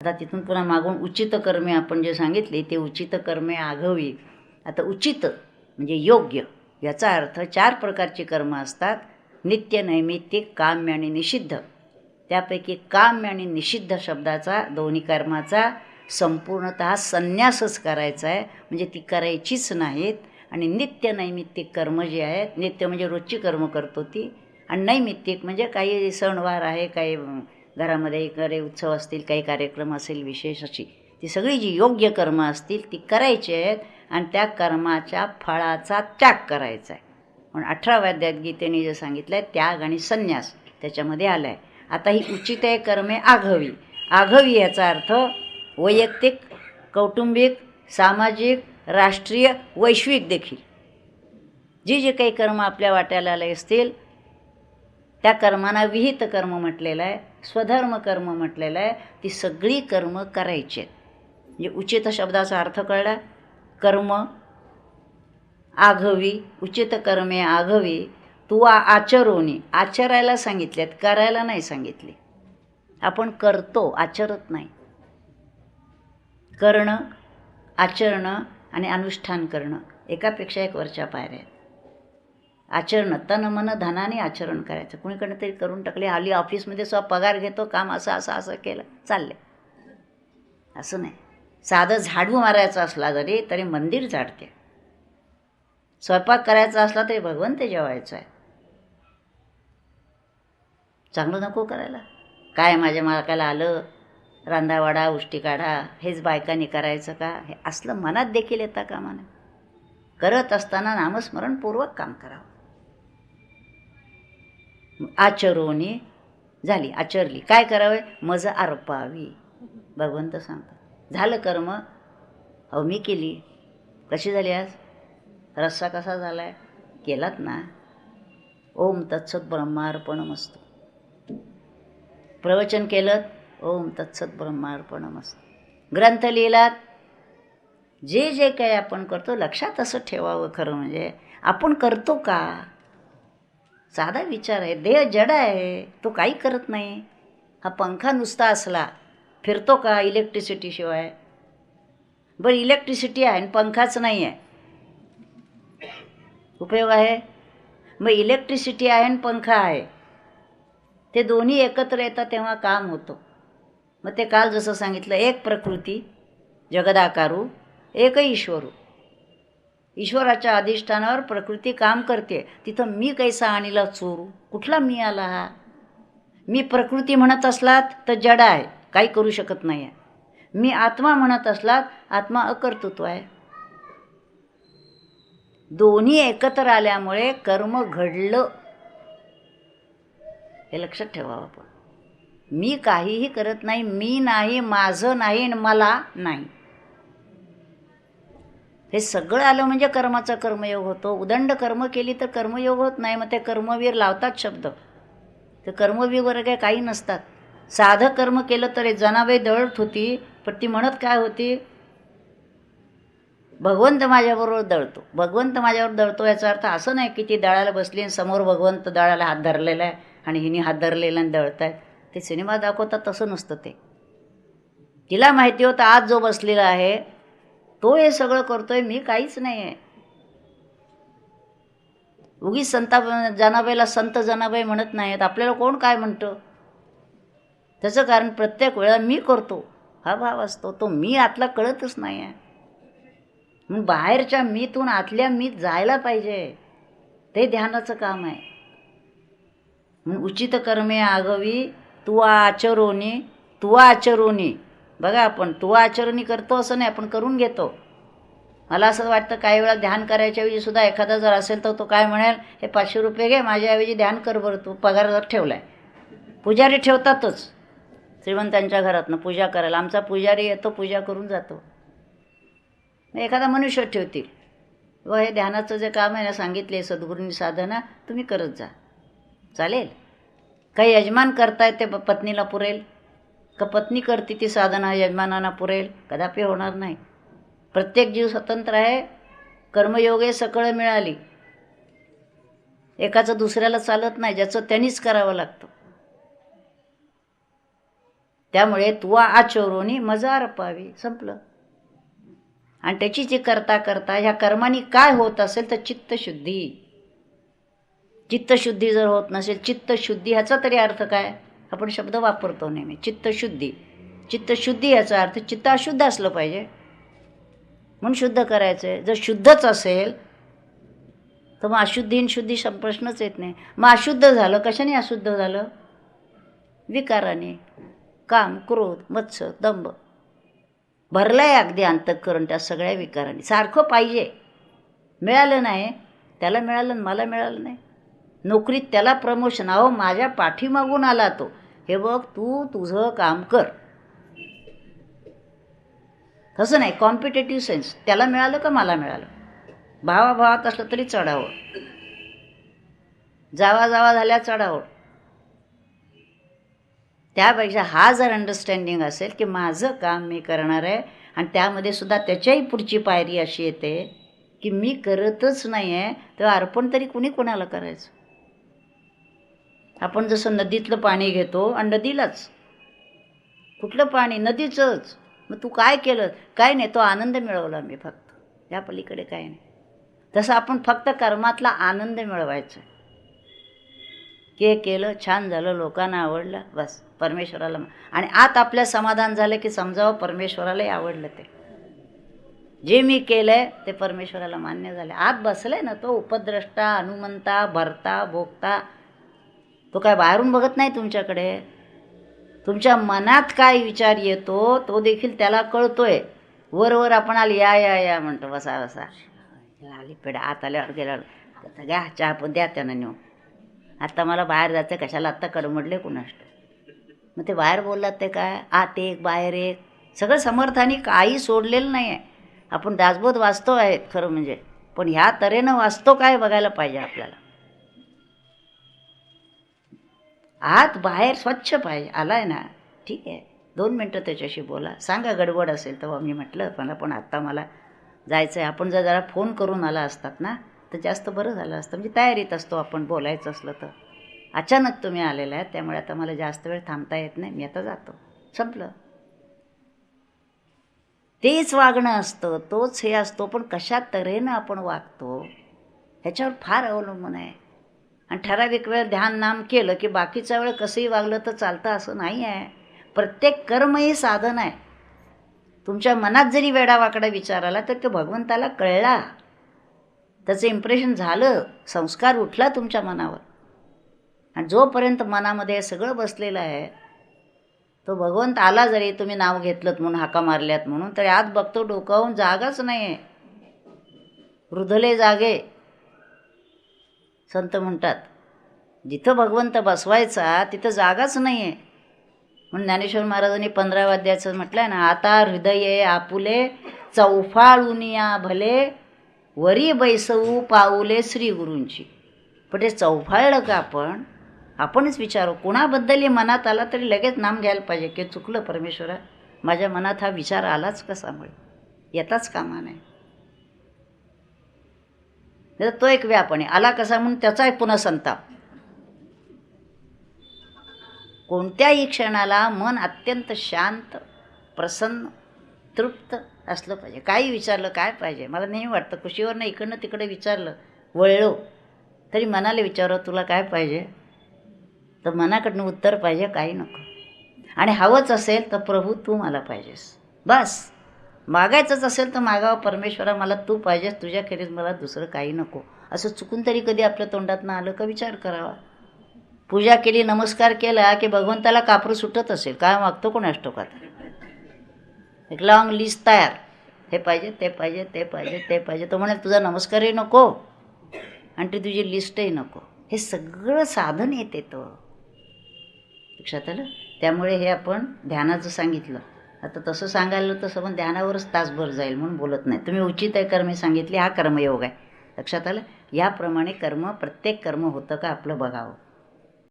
आता तिथून पुन्हा मागून उचित कर्मे आपण जे सांगितले ते उचित कर्मे आघवी. आता उचित म्हणजे योग्य याचा अर्थ चार प्रकारची कर्म असतात. नित्य नैमित्तिक काम्य आणि निषिद्ध. त्यापैकी काम्य आणि निषिद्ध शब्दाचा दोन्ही कर्माचा संपूर्णत संन्यासच करायचा आहे. म्हणजे ती करायचीच नाहीत. आणि नित्य नैमित्तिक कर्म जी आहेत नित्य म्हणजे रोजची कर्म करतो ती. आणि नैमित्तिक म्हणजे काही सणवार आहे काही घरामध्ये इकडे उत्सव असतील काही कार्यक्रम असेल विशेष अशी ती सगळी जी योग्य कर्म असतील ती करायची आहेत आणि त्या कर्माच्या फळाचा त्याग करायचा आहे. म्हणून अठराव्या वाद्यात गीतेने जे सांगितलं आहे त्याग आणि संन्यास त्याच्यामध्ये आला आहे आता ही उचित आहे कर्मे आघवी. आघवी याचा अर्थ वैयक्तिक कौटुंबिक सामाजिक राष्ट्रीय वैश्विक देखील. जी जे काही कर्म आपल्या वाट्याला आले असतील त्या कर्मांना विहित कर्म म्हटलेलं आहे स्वधर्म कर्म म्हटलेलं आहे ती सगळी कर्म करायची आहेत. म्हणजे उचित शब्दाचा अर्थ कळला? कर्म आघवी उचित कर्मे आघवी तू आचरोनी आचरायला सांगितलेत करायला नाही सांगितले. आपण करतो आचरत नाही. करणं आचरणं आणि अनुष्ठान करणं एकापेक्षा एक वरच्या पायऱ्या आहेत. आचरणं तन मन धनाने आचरण करायचं. कुणीकडनं तरी करून टाकले हल्ली ऑफिसमध्ये स्व पगार घेतो काम असं असं असं केलं चालले असं नाही. साधं झाडू मारायचं असला जरी तरी मंदिर झाडते. स्वयंपाक करायचा असला तरी भगवंत जेवायचं आहे. चांगलं नको करायला. काय माझ्या मालकाला आलं रांधावाडा उष्टी काढा हेच बायकांनी करायचं का? हे असलं मनात देखील येता कामानं. करत असताना नामस्मरणपूर्वक काम करावं. आचरोनी झाली आचरली. काय करावे? मज आरपावी. भगवंत सांगतात. झालं कर्म? अहो मी केली. कशी झाली आज? रस्सा कसा झाला आहे केलात ना. ओम तत्सत ब्रह्मार्पणमस्तु. प्रवचन केलं ओम तत्सत ब्रह्मार्पणमस्तु. ग्रंथ लिहिलात. जे जे काही आपण करतो लक्षात असं ठेवावं खरं म्हणजे आपण करतो का? साधा विचार आहे. देह जड आहे. तो काही करत नाही. हा पंखा नुसता असला फिरतो का इलेक्ट्रिसिटीशिवाय बरं इलेक्ट्रिसिटी आहे आणि पंखाच नाही आहे. उपयोग आहे? मग इलेक्ट्रिसिटी आहे आणि पंखा आहे. ते दोन्ही एकत्र येतात तेव्हा काम होतं. मग ते काल जसं सांगितलं एक प्रकृती जगदाकारू एक ईश्वरू. ईश्वराच्या अधिष्ठानावर प्रकृती काम करते. तिथं मी कैसा आणला चोरू. कुठला मी आला हा? मी प्रकृती म्हणत असलात तर जड आहे. काही करू शकत नाही आहे मी आत्मा म्हणत असलात आत्मा अकर्तृत्व आहे. दोन्ही एकत्र आल्यामुळे कर्म घडलं. हे लक्षात ठेवावं आपण. मी काहीही करत नाही मी नाही माझं नाही आणि मला नाही. हे सगळं आलं म्हणजे कर्माचा कर्मयोग होतो. उदंड कर्म केली तर कर्मयोग होत नाही मग ते कर्मवीर लावतात शब्द. तर कर्मवीर वगैरे काही नसतात. साधं कर्म केलं तरी जनाबाई दळत होती पण ती म्हणत काय होती? भगवंत माझ्याबरोबर दळतो. भगवंत माझ्यावर दळतो याचा अर्थ असं नाही की ती दळायला बसली आणि समोर भगवंत दळायला हात धरलेला आहे आणि हिने हात धरलेला आणि दळत आहे ते सिनेमा दाखवतात तसं नसतं ते. तिला माहिती होतं आज जो बसलेला आहे तो हे सगळं करतोय मी काहीच नाही आहे उगीच संता जनाबाईला संत जनाबाई म्हणत नाहीत. आपल्याला कोण काय म्हणतं? त्याचं कारण प्रत्येक वेळा मी करतो. हा भाव असतो. तो मी आतला कळतच नाही आहे म्हणून बाहेरच्या मीतून आतल्या मीत जायला पाहिजे. ते ध्यानाचं काम आहे. म्हणून उचित कर्मे आगवी तुवा आचरोनी तुवा आचरोनी. बघा आपण तू आचरणी करतो असं नाही आपण करून घेतो. मला असं वाटतं काही वेळा ध्यान करायच्या ऐवजी सुद्धा एखादा जर असेल तर तो काय म्हणेल हे पाचशे रुपये घे माझ्याऐवजी ध्यान कर बरं तू पगार जर ठेवला आहे पुजारी ठेवतातच. श्रीमंतांच्या घरातनं पूजा करायला. आमचा पुजारी येतो पूजा करून जातो. एखादा मनुष्य ठेवतील. व हे ध्यानाचं जे काम आहे ना सांगितले सद्गुरूंनी साधना तुम्ही करत जा. चालेल. काही यजमान करतायत ते पत्नीला पुरेल. का पत्नी करते ती साधना यजमानांना पुरेल? कदापि होणार नाही. प्रत्येक जीव स्वतंत्र आहे कर्मयोगे सकळ मिळाली. एकाचं दुसऱ्याला चालत नाही ज्याचं त्यांनीच करावं लागतं. त्यामुळे तुवा आचोरोनी मजार पावी संपलं. आणि त्याची जी करता करता ह्या कर्मानी काय होत असेल तर चित्तशुद्धी. चित्तशुद्धी जर होत नसेल चित्तशुद्धी ह्याचा तरी अर्थ काय? आपण शब्द वापरतो नेहमी. चित्तशुद्धी. चित्तशुद्धी याचा अर्थ चित्त अशुद्ध असलं पाहिजे. म्हणून शुद्ध करायचं आहे जर शुद्धच असेल तर मग अशुद्धी शुद्धी प्रश्नच येत नाही. मग अशुद्ध झालं कशाने अशुद्ध झालं? विकाराने. काम क्रोध मत्सर दंभ. आहे अगदी अंतःकरण त्या सगळ्या विकारांनी. सारखं पाहिजे. मिळालं नाही त्याला मिळालं आणि मला मिळालं नाही. नोकरीत त्याला प्रमोशन अहो माझ्या पाठीमागून आला तो. हे बघ तू तुझं काम कर. तसं नाही कॉम्पिटेटिव्ह सेन्स त्याला मिळालं का मला मिळालं? भावाभावात असलं तरी चढावं जावा जावा झाल्या चढावं त्यापेक्षा हा जर अंडरस्टँडिंग असेल की माझं काम मी करणार आहे आणि त्यामध्ये सुद्धा त्याच्याही पुढची पायरी अशी येते की मी करतच नाही आहे तर अर्पण तरी कुणी कोणाला करायचं? आपण जसं नदीतलं पाणी घेतो आणि नदीलाच. कुठलं पाणी? नदीचंच. मग तू काय केलं? काय नाही तो आनंद मिळवला मी फक्त. या पलीकडे काय नाही. तसं आपण फक्त कर्मातला आनंद मिळवायचा. के केलं छान झालं लोकांना आवडलं बस. परमेश्वराला आणि आत आपल्या समाधान झालं की समजावं परमेश्वरालाही आवडलं ते. जे मी केलंय ते परमेश्वराला मान्य झाले. आत बसलाय ना तो उपद्रष्टा हनुमंता भरता भोगता तो काय बाहेरून बघत नाही तुमच्याकडे? तुमच्या मनात काय विचार येतो तो देखील त्याला कळतोय. वर वर आपण आली या या या म्हणतो बसा बसा. आली पेढा आत आल्यावर गेल्यावर घ्या चहा पण द्या त्यांना नेऊ आत्ता मला बाहेर जायचं कशाला आत्ता कडमडले कुणाष्ट मग ते बाहेर बोललात ते काय? आत एक बाहेर एक. सगळं समर्थाने काही सोडलेलं नाही आहे आपण दासबोध वाचतो आहेत खरं म्हणजे. पण ह्या तऱ्हेनं वाचतो काय बघायला पाहिजे आपल्याला? आत बाहेर स्वच्छ पाहिजे. आलाय ना? ठीक आहे. दोन मिनटं त्याच्याशी बोला. सांगा गडबड असेल तेव्हा मी म्हटलं मला पण आत्ता मला जायचं आहे आपण जर जरा फोन करून आला असतात ना तर जास्त बरं झालं असतं. म्हणजे तयारीत असतो आपण बोलायचं असलं तर. अचानक तुम्ही आलेला आहे त्यामुळे आता मला जास्त वेळ थांबता येत नाही. मी आता जातो. संपलं. तेच वागणं असतं तोच हे असतो पण कशा तऱ्हेनं आपण वागतो ह्याच्यावर फार अवलंबून आहे. आणि ठराविक वेळ ध्यान नाम केलं की बाकीचा वेळ कसंही वागलं तर चालतं असं नाही आहे. प्रत्येक कर्म हे साधन आहे. तुमच्या मनात जरी वेडावाकडा विचार आला तर तो भगवंताला कळला. त्याचं इम्प्रेशन झालं. संस्कार उठला तुमच्या मनावर. आणि जोपर्यंत मनामध्ये सगळं बसलेलं आहे तो भगवंत आला जरी तुम्ही नाव घेतलं म्हणून हाका मारल्यात म्हणून तरी आत बघतो डोकावून जागाच नाही आहे रुधले जागे. संत म्हणतात जिथं भगवंत बसवायचा तिथं जागाच नाही आहे म्हणून ज्ञानेश्वर महाराजांनी पंधरा वाद्याचं म्हटलं ना आता हृदये आपुले चौफाळुनिया भले वरी बैसवू पाऊले श्री गुरूंची. पण ते चौफाळलं का आपण? आपणच विचारू कोणाबद्दल मनात आला तरी लगेच नाम घ्यायला पाहिजे की चुकलं परमेश्वरा? माझ्या मनात हा विचार आलाच कसामुळे येताच कामा नाही नाही तो एक व्याप आला कसा म्हणून त्याचा एक पुन्हा संताप. कोणत्याही क्षणाला मन अत्यंत शांत प्रसन्न तृप्त असलं पाहिजे. काही विचारलं काय पाहिजे? मला नेहमी वाटतं कुशीवरनं इकडनं तिकडे विचारलं वळलो तरी मनाला विचारलं तुला काय पाहिजे? तर मनाकडनं उत्तर पाहिजे काही नको. आणि हवंच असेल तर प्रभू तू मला पाहिजेस. बस. मागायचंच असेल तर मागावं. परमेश्वरा मला तू पाहिजेस तुझ्याखेरीज मला दुसरं काही नको. असं चुकून तरी कधी आपल्या तोंडातनं आलं का विचार करावा? पूजा केली नमस्कार केला की भगवंताला कापरू सुटत असेल. काय मागतो कोण अष्टोकात? एक लॉंग लिस्ट तयार. हे पाहिजे ते पाहिजे ते पाहिजे ते पाहिजे. तो म्हणे तुझा नमस्कारही नको आणि ती तुझी लिस्टही नको. हे सगळं साधन येते तो. लक्षात आलं? त्यामुळे हे आपण ध्यानाचं सांगितलं. आता तसं सांगायला तसं पण ध्यानावरच तासभर जाईल म्हणून बोलत नाही. तुम्ही उचित आहे कर्मे सांगितली हा कर्मयोग आहे. लक्षात आलं? याप्रमाणे कर्म प्रत्येक कर्म होतं का आपलं बघावं.